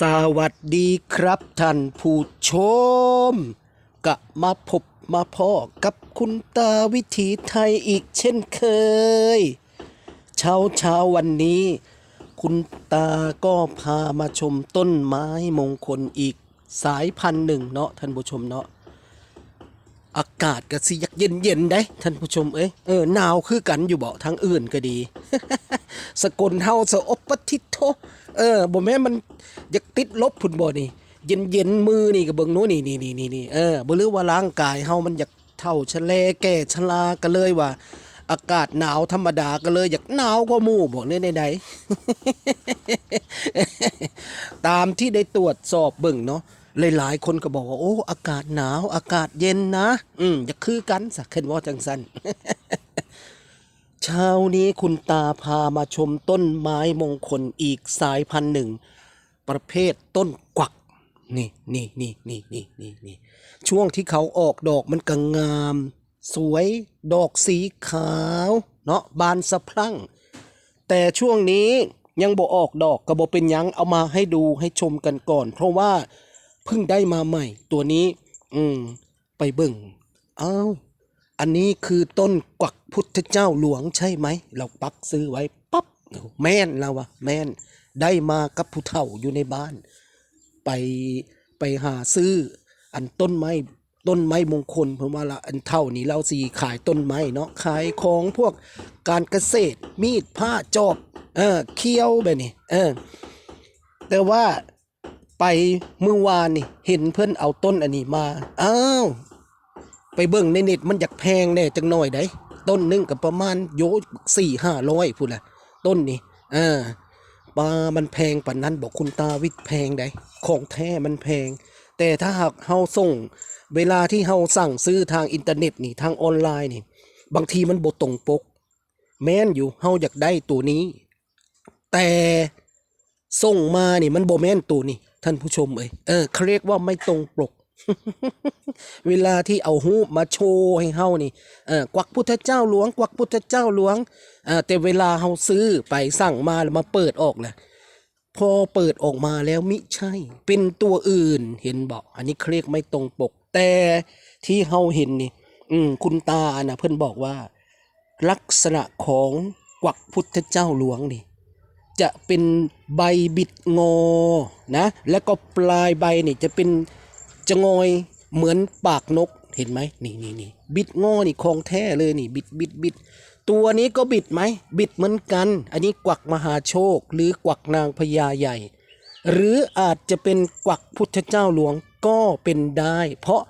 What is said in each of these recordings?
สวัสดีครับท่านผู้ชมกะมาพบมาพ่อกับคุณตาวิถีไทยอีกเช่นเคย เช้าเช้าวันนี้ คุณตาก็พามาชมต้นไม้มงคลอีกสายพันธุ์หนึ่งเนาะท่านผู้ชมเนาะ อากาศก็สิอยากเย็นเย็นๆได้ท่านผู้ชมเอ้ยเออหนาวคือกันอยู่เบาทางอื่นก็ดี สกลเฮาสะอบปฏิโทเออบ่แม่มันอยากติดลบพุ่นบ่นี่เย็นเย็นๆมือนี่ก็เบิ่งโน้นนี่นี่นี่นี่นี่เออบ่รู้ว่าร่างกายเฮามันอยากเท่าชะแลแก่ชราก็เลยว่า อากาศหนาวธรรมดาก็เลยอยากหนาวกว่าหมู่บ่เนี่ยใดๆตามที่ได้ตรวจสอบเบิ่งเนาะ หลายๆ คนก็บอกว่า โอ้ อากาศหนาว อากาศเย็นนะ อืมจะคือกันสักเคนว่าจังสันเช้านี้คุณตาพามาชมต้นไม้มงคลอีกสายพันธุ์หนึ่ง ประเภทต้นกวักนี่นี่นี่นี่นี่นี่นี่ช่วงที่เขาออกดอกมันก็งาม สวยดอกสีขาว เนาะบานสะพรั่ง แต่ช่วงนี้ยังบ่ออกดอกก็บ่เป็นยังเอามาให้ดูให้ชมกันก่อน เพราะว่า เพิ่งได้มาใหม่ ตัวนี้ อืม ไปเบิ่งอ้าวอันนี้คือต้นกวักพุทธเจ้าหลวงใช่ไหม เราปักซื้อไว้ปั๊บแม่นเราอะแม่น ได้มากับผู้เฒ่าอยู่ในบ้าน ไปไปหาซื้อ อันต้นไม้ต้นไม้มงคลเพราะว่าละอันเท่านี้เราสีขายต้นไม้เนาะขายของพวกการเกษตรมีดผ้าจอบเออเคี้ยวแบบนี้เออแต่ว่า ไปเมื่อวานนี่ เห็นเพื่อนเอาต้นอันนี้มา อ้าว ไปเบิ่งในเน็ตมันอยากแพงแน่จังหน่อยได้ต้นหนึงกับประมาณโยสี่ห้าร้อยพูดละต้นนี่อ่าปลามันแพงปานนั้นบอกคุณตาวิทย์แพงได้ของแท้มันแพง แต่ถ้าหากเฮาส่ง เวลาที่เฮาสั่งซื้อทางอินเทอร์เน็ตนี่ทางออนไลน์นี่ บางทีมันบ่ตรงปก แม่นอยู่เฮาอยากได้ตัวนี้ แต่ส่งมานี่มันบ่แม่นตัวนี่ ท่านผู้ชมเอ้ยเออเขาเรียกว่าไม่ตรงปก เวลาที่เอาหูมาโชว์ให้เฮานี่เออกวักพุทธเจ้าหลวง กวักพุทธเจ้าหลวงเออแต่เวลาเฮาซื้อไปสั่งมาแล้วมาเปิดออกแหละพอเปิดออกมาแล้วมิใช่ เป็นตัวอื่นเห็นบอก อันนี้เขาเรียกไม่ตรงปก แต่ที่เฮาเห็นนี่ อืมคุณตานะเพิ่นบอกว่า ลักษณะของกวักพุทธเจ้าหลวงนี่ จะเป็นใบบิดงอนะแล้วก็ปลายใบนี่จะเป็นจะงอยเหมือนปากนกเห็นไหมนี่นี่นี่บิดงอนี่ของแท้เลยนี่บิดบิดบิดตัวนี้ก็บิดไหมบิดเหมือนกัน อันนี้กวักมหาโชค หรือกวักนางพญาใหญ่ หรืออาจจะเป็นกวักพุทธเจ้าหลวงก็เป็นได้ เพราะ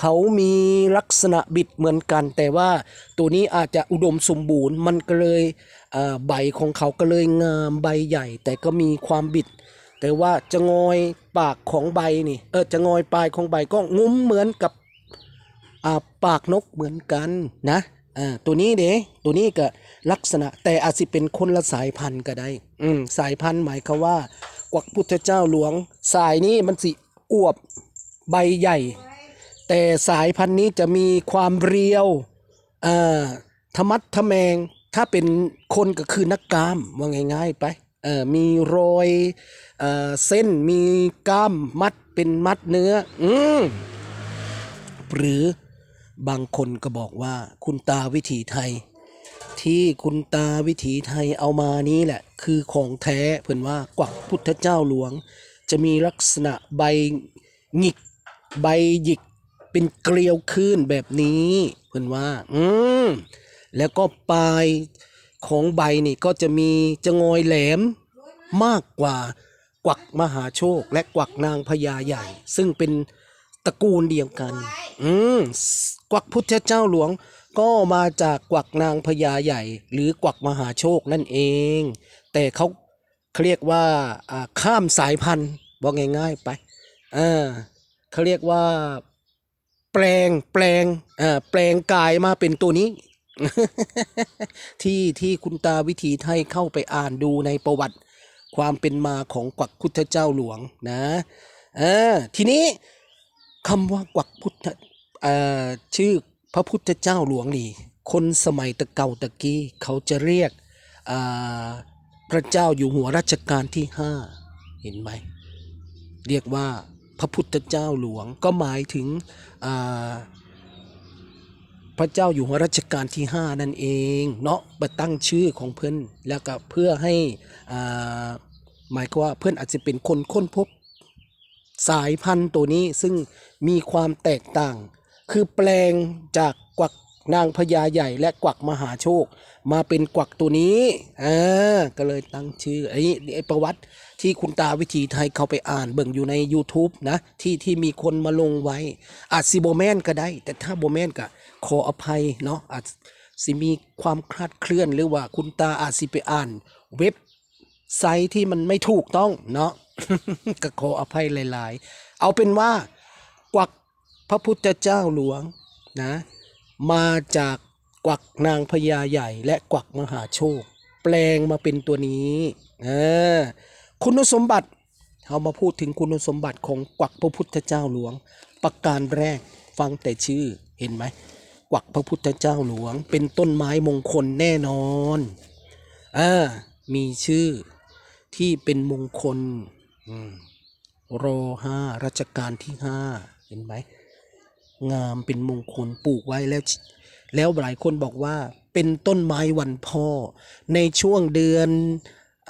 เขามีลักษณะบิดเหมือนกัน แต่ว่าตัวนี้อาจจะอุดมสมบูรณ์มันก็เลย ใบของเขาก็เลยงามใบใหญ่ แต่ก็มีความบิด แต่ว่าจะงอยปากของใบนี่เออจะงอยปลายของใบก็งุ้มเหมือนกับาปากนกเหมือนกันนะตัวนี้เด้ตัวนี้ก็ลักษณะแต่อาจสิเป็นคนละสายพันธุ์ก็ได้ อืมสายพันธุ์หมายความว่า กวักพุทธเจ้าหลวง สายนี้มันสิอวบใบใหญ่ แต่สายพันธุ์นี้จะมีความเรียวอ่าธรรมัดทะแมง ถ้าเป็นคนก็คือนักกามว่าง่ายๆไปเอ่อมีรอยเอ่อเส้นมีกล้ามมัดเป็นมัดเนื้อ อืมหรือบางคนก็บอกว่าคุณตาวิถีไทย ที่คุณตาวิถีไทยเอามานี้แหละ คือของแท้เพื่อนว่ากวักพุทธเจ้าหลวง จะมีลักษณะใบหงิกใบหยิกเป็นเกลียวขึ้นแบบนี้ เพื่อนว่า อืม แล้วก็ปลายของใบนี่ก็จะมีจะงอยแหลมมากกว่ากวักมหาโชค และกวักนางพญาใหญ่ ซึ่งเป็นตระกูลเดียวกัน อืมกวักพุทธเจ้าหลวงก็มาจากกวักนางพญาใหญ่ หรือกวักมหาโชคนั่นเอง แต่เขาเขาเรียกว่าอ่าข้ามสายพันธุ์บอกง่ายๆไปอ่าเขาเรียกว่า แปลงแปลงอ่าแปลงกายมาเป็นตัวนี้ ที่ที่คุณตาวิถีไทยเข้าไปอ่านดูในประวัติความเป็นมาของกวักพุทธเจ้าหลวงนะเออทีนี้คำว่ากวักพุทธอ่อชื่อพระพุทธเจ้าหลวงนี่ คนสมัยตะเก่าตะกี้เขาจะเรียกอ่าพระเจ้าอยู่หัวรัชกาลที่ห้าเห็นไหม เรียกว่าพระพุทธเจ้าหลวงก็หมายถึงอ่า พระเจ้าอยู่หัวรัชกาลที่ 5 นั่นเองเนาะไปตั้งชื่อของเพื่อนแล้วก็เพื่อให้อ่าหมายความว่าเพื่อนอาจจะเป็นคนค้นพบสายพันธุ์ตัวนี้ซึ่งมีความแตกต่าง คือแปลงจาก นางพญาใหญ่และกวักมหาโชค มาเป็นกวักตัวนี้อ่าก็เลยตั้งชื่อไอ้ไอ้ประวัติที่คุณตาวิถีไทยเขาไปอ่านเบิ่งอยู่ใน YouTube นะ ที่ที่มีคนมาลงไว้ อาจสิโบแมนก็ได้ แต่ถ้าโบแมนก็ขออภัยเนาะอาจสิมีความคลาดเคลื่อนหรือว่าคุณตาอาจสิไปอ่าน เว็บไซต์ที่มันไม่ถูกต้องเนาะก็ขออภัยหลาย ๆ เอาเป็นว่ากวักพระพุทธเจ้าหลวงนะ มาจากกวักนางพญาใหญ่และกวักมหาโชค แปลงมาเป็นตัวนี้อคุณสมบัติเรามาพูดถึงคุณสมบัติของกวักพระพุทธเจ้าหลวง ประการแรกฟังแต่ชื่อเห็นไหมกวักพระพุทธเจ้าหลวง เป็นต้นไม้มงคลแน่นอนอ่ามีชื่อที่เป็นมงคลอรอห้ารัชกาลที่ห้าเห็นไหม งามเป็นมงคลปลูกไว้แล้ว แล้วหลายคนบอกว่าเป็นต้นไม้วันพ่อ ในช่วงเดือน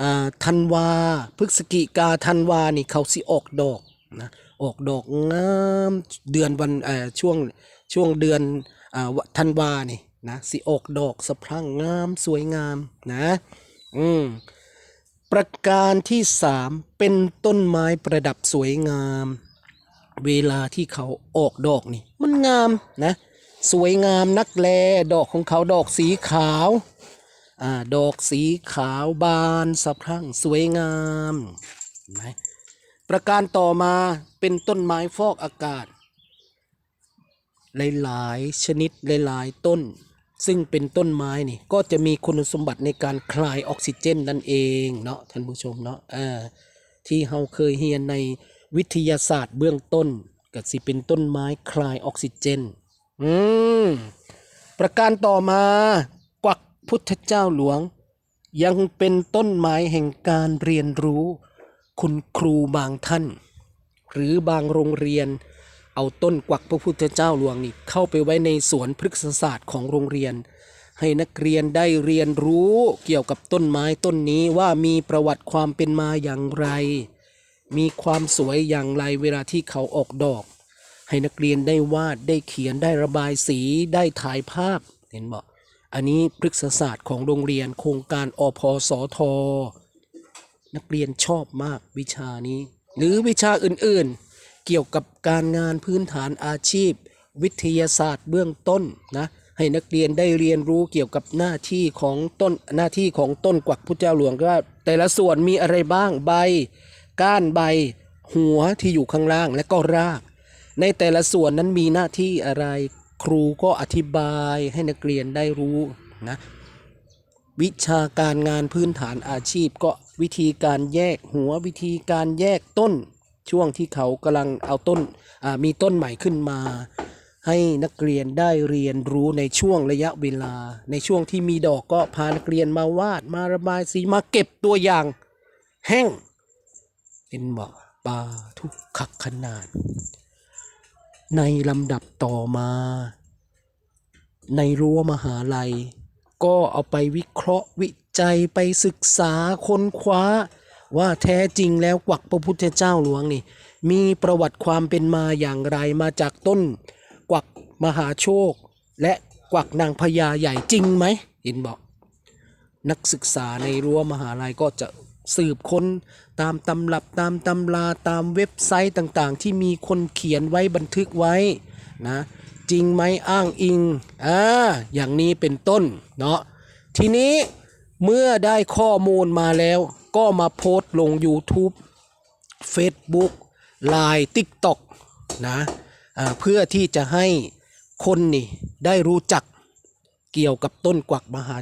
อาธันวาพฤศจิกาธันวานี่เขาสิออกดอกนะออกดอกงามเดือนวันเอช่วงช่วงเดือนอ่าธันวานี่นะสิออกดอกสะพรั่งงามสวยงามนะอืมประการที่สามเป็นต้นไม้ประดับสวยงาม เวลาที่เขาออกดอกนี่ มันงามนะ สวยงามนักแลดอกของเขาดอกสีขาวอ่าดอกสีขาวบานสะพรั่งสวยงามนไหมประการต่อมาเป็นต้นไม้ฟอกอากาศ หลายๆ ชนิดหลายๆต้น ซึ่งเป็นต้นไม้นี่ก็จะมีคุณสมบัติในการคลายออกซิเจนนั่นเองเนาะท่านผู้ชมเนาะอ่าที่เราเคยเรียนใน วิทยาศาสตร์เบื้องต้นก็สิเป็นต้นไม้คลายออกซิเจน อืม ประการต่อมากวักพุทธเจ้าหลวง ยังเป็นต้นไม้แห่งการเรียนรู้ คุณครูบางท่าน หรือบางโรงเรียน เอาต้นกวักพระพุทธเจ้าหลวงนี่เข้าไปไว้ในสวนพฤกษศาสตร์ของโรงเรียน ให้นักเรียนได้เรียนรู้เกี่ยวกับต้นไม้ต้นนี้ว่ามีประวัติความเป็นมาอย่างไร มีความสวยอย่างไรเวลาที่เขาออกดอก ให้นักเรียนได้วาดได้เขียนได้ระบายสีได้ถ่ายภาพเห็นบอกอันนี้พฤกษศาสตร์ของโรงเรียนโครงการอพสทนักเรียนชอบมากวิชานี้ หรือวิชาอื่นๆ เกี่ยวกับการงานพื้นฐานอาชีพ วิทยาศาสตร์เบื้องต้นนะให้นักเรียนได้เรียนรู้เกี่ยวกับหน้าที่ของต้นหน้าที่ของต้นกวักพุทธเจ้าหลวงว่าแต่ละส่วนมีอะไรบ้างใบ ก้านใบ หัวที่อยู่ข้างล่างและก็ราก ในแต่ละส่วนนั้นมีหน้าที่อะไร ครูก็อธิบายให้นักเรียนได้รู้นะวิชาการงานพื้นฐานอาชีพก็วิธีการแยกหัววิธีการแยกต้น ช่วงที่เขากำลังเอาต้นมีต้นใหม่ขึ้นมา ให้นักเรียนได้เรียนรู้ในช่วงระยะเวลา ในช่วงที่มีดอกก็พานักเรียนมาวาดมาระบายสีมาเก็บตัวอย่าง แห้ง เป็นบ่ปลาทุกขักขนาด ในลำดับต่อมา ในรั้วมหาลัย ก็เอาไปวิเคราะห์วิจัยไปศึกษาค้นคว้า ว่าแท้จริงแล้วกวักพระพุทธเจ้าหลวงนี่ มีประวัติความเป็นมาอย่างไรมาจากต้น กวักมหาโชค และกวักนางพญาใหญ่จริงไหมเห็นบอกนักศึกษาในรั้วมหาลัยก็จะสืบค้น ตามตำรับตามตำราตามเว็บไซต์ต่างๆ ที่มีคนเขียนไว้บันทึกไว้นะจริงไหมอ้างอิงอ่าอย่างนี้เป็นต้นเนาะทีนี้เมื่อได้ข้อมูลมาแล้วก็มาโพสต์ลง YouTube Facebook Line TikTok นะอ่าเพื่อที่จะให้คนนี่ได้รู้จักเกี่ยวกับต้นกวักมหา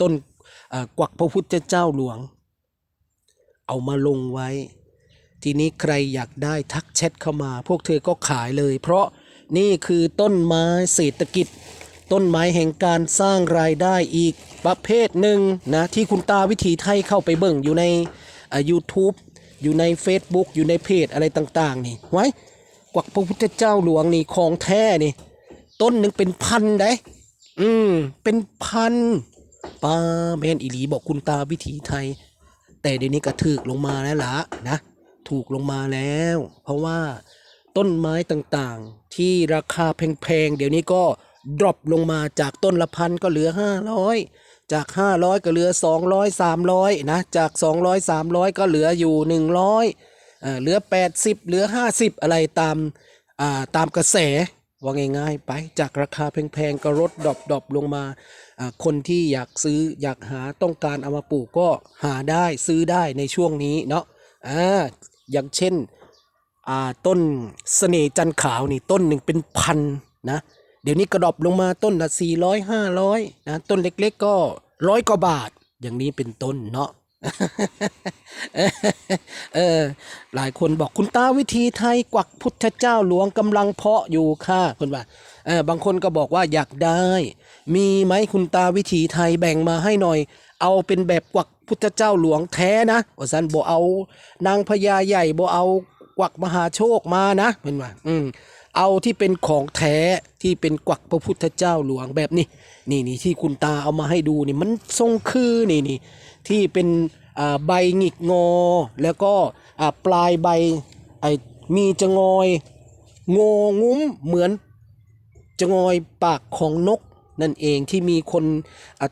ต้นกวักพระพุทธเจ้าหลวง เอามาลงไว้ ทีนี้ใครอยากได้ทักแชทเข้ามา พวกเธอก็ขายเลย เพราะนี่คือต้นไม้เศรษฐกิจ ต้นไม้แห่งการสร้างรายได้อีกประเภทหนึ่งนะ ที่คุณตาวิถีไทยเข้าไปเบิ่งอยู่ในอ่า YouTube อยู่ใน Facebook อยู่ในเพจอะไรต่าง ๆ นี่ไว้กวักพระพุทธเจ้าหลวงนี่ของแท้นี่ ต้นหนึ่งเป็นพันได้ อืม เป็นพันป้าแม่นอีหลีบอกคุณตาวิถีไทย แต่เดี๋ยวนี้ก็ถูกลงมาแล้วล่ะนะ ถูกลงมาแล้ว เพราะว่าต้นไม้ต่างๆ ที่ราคาแพงๆ เดี๋ยวนี้ก็ดรอปลงมาจากต้นละพันก็เหลือ 500 จาก 500 ก็เหลือ 200 300 นะ จาก 200 300 ก็เหลืออยู่ 100เอ่อเหลือ 80 เหลือ 50 อะไรตามตามกระแส ว่าง่ายๆ ไปจากราคาแพงๆก็ลดดอปดอปลงมา คนที่อยากซื้ออยากหาต้องการเอามาปลูกก็หาได้ซื้อได้ในช่วงนี้เนาะอ่าอย่างเช่นอ่าต้นเสน่จันขาวนี่ต้นหนึ่งเป็นพันนะเดี๋ยวนี้กระดอปลงมาต้นละสี่ร้อยห้าร้อยนะต้นเล็กๆก็ร้อยกว่าบาทอย่างนี้เป็นต้นเนาะ เออ หลายคนบอกคุณตาวิธีไทยกวักพุทธเจ้าหลวงกำลังเพาะอยู่ค่ะคุณว่าเออบางคนก็บอกว่าอยากได้ มีไหมคุณตาวิถีไทยแบ่งมาให้หน่อย เอาเป็นแบบกวักพุทธเจ้าหลวงแท้นะว่าสันบ่เอา นางพญาใหญ่บ่เอากวักมหาโชคมานะเป็นว่า อืมเอาที่เป็นของแท้ที่เป็นกวักพระพุทธเจ้าหลวงแบบนี้ นี่นี่ที่คุณตาเอามาให้ดูนี่มันทรงคือนี่นี่ ที่เป็นใบหงิกงอ แล้วก็ปลายใบไอมีจะงอยงองุ้มเหมือนจะงอยปากของนกนั่นเองที่มีคน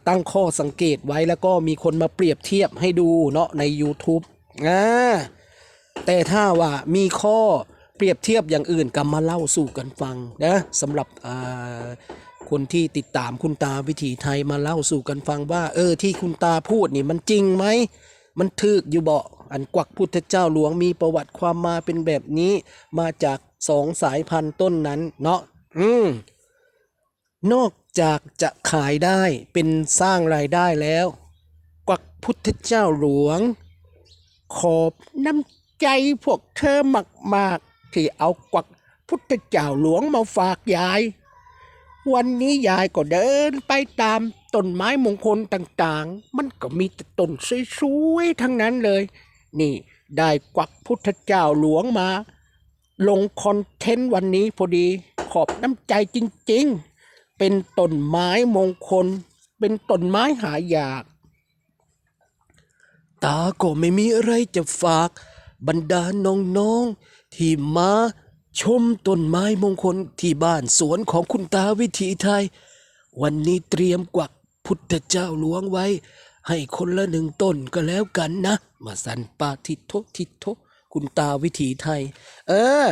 ตั้งข้อสังเกตไว้แล้วก็มีคนมาเปรียบเทียบให้ดูเนาะใน YouTube อ่าแต่ถ้าว่ามีข้อเปรียบเทียบอย่างอื่นก็มาเล่าสู่กันฟังนะสำหรับอ่า คนที่ติดตามคุณตาวิถีไทยมาเล่าสู่กันฟังว่า เออที่คุณตาพูดนี่มันจริงไหม มันถึกอยู่เบาอันกวักพุทธเจ้าหลวงมีประวัติความมาเป็นแบบนี้ มาจากสองสายพันธุ์ต้นนั้น เนาะอืมนอกจากจะขายได้เป็นสร้างรายได้แล้ว กวักพุทธเจ้าหลวง ขอบน้ำใจพวกเธอมาก ๆ ที่เอากวักพุทธเจ้าหลวงมาฝากยาย วันนี้ยายก็เดินไปตามต้นไม้มงคลต่างๆ มันก็มีแต่ต้นสวยๆทั้งนั้นเลย นี่ได้กวักพุทธเจ้าหลวงมา ลงคอนเทนต์วันนี้พอดีขอบน้ำใจจริงๆ เป็นต้นไม้มงคล เป็นต้นไม้หายาก ตาก็ไม่มีอะไรจะฝาก บรรดาน้องๆที่มา ชมต้นไม้มงคลที่บ้านสวนของคุณตาวิถีไทย วันนี้เตรียมกวักพุทธเจ้าหลวงไว้ ให้คนละหนึ่งต้นก็แล้วกันนะ มาสันปาทิโททิโทคุณตาวิถีไทย เออ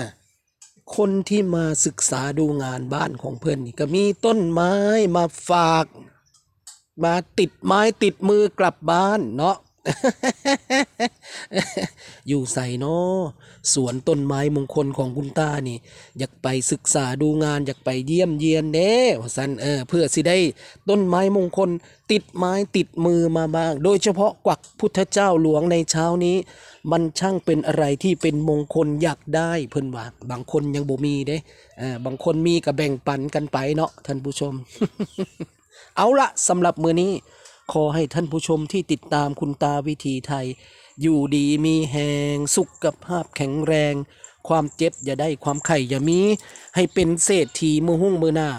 คนที่มาศึกษาดูงานบ้านของเพื่อนนี่ก็มีต้นไม้มาฝาก มาติดไม้ติดมือกลับบ้านเนาะ อยู่ใส่เนาะสวนต้นไม้มงคลของคุณตานี่ อยากไปศึกษาดูงาน อยากไปเยี่ยมเยียนเด้ว่าสันเออเพื่อสิได้ต้นไม้มงคล ติดไม้ติดมือมาบ้าง โดยเฉพาะกวักพุทธเจ้าหลวงในเช้านี้ มันช่างเป็นอะไรที่เป็นมงคลอยากได้เพิ่นว่าบางคนยังบ่มีเด้เออบางคนมีก็แบ่งปันกันไปเนาะท่านผู้ชม เอาละสำหรับมือนี้ ขอให้ท่านผู้ชมที่ติดตามคุณตาวิธีไทย อยู่ดีมีแหงสุขภาพแข็งแรง ความเจ็บอย่าได้ความไข่อย่ามี ให้เป็นเศรษฐีมือหุ้งมือหน้า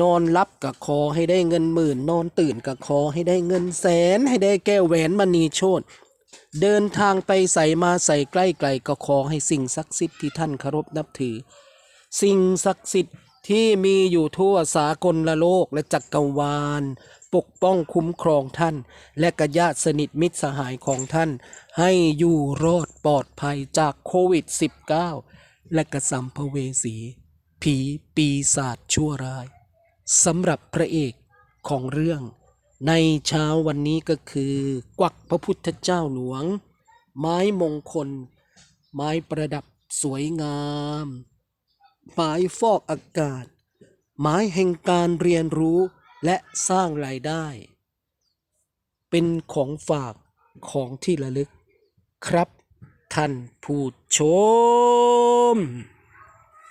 นอนรับกับคอให้ได้เงินหมื่น นอนตื่นกับคอให้ได้เงินแสน ให้ได้แก้วแหวนมณีโชตเดินทางไปใส่มาใส่ใกล้ไกลก็ขอให้สิ่งศักดิ์สิทธิ์ที่ท่านเคารพนับถือ สิ่งศักดิ์สิทธิ์ที่มีอยู่ทั่วสากลละโลกและจักรวาล ปกป้องคุ้มครองท่าน และกญาติสนิทมิตรสหายของท่าน ให้อยู่รอดปลอดภัยจากโควิด -19 และกระสัมภเวสี ผีปีศาจชั่วร้ายสำหรับพระเอกของเรื่อง ในเช้าวันนี้ก็คือ กวักพระพุทธเจ้าหลวง ไม้มงคล ไม้ประดับสวยงามไม้ฟอกอากาศ ไม้แห่งการเรียนรู้ และสร้างรายได้ เป็นของฝากของที่ระลึกครับท่านผู้ชม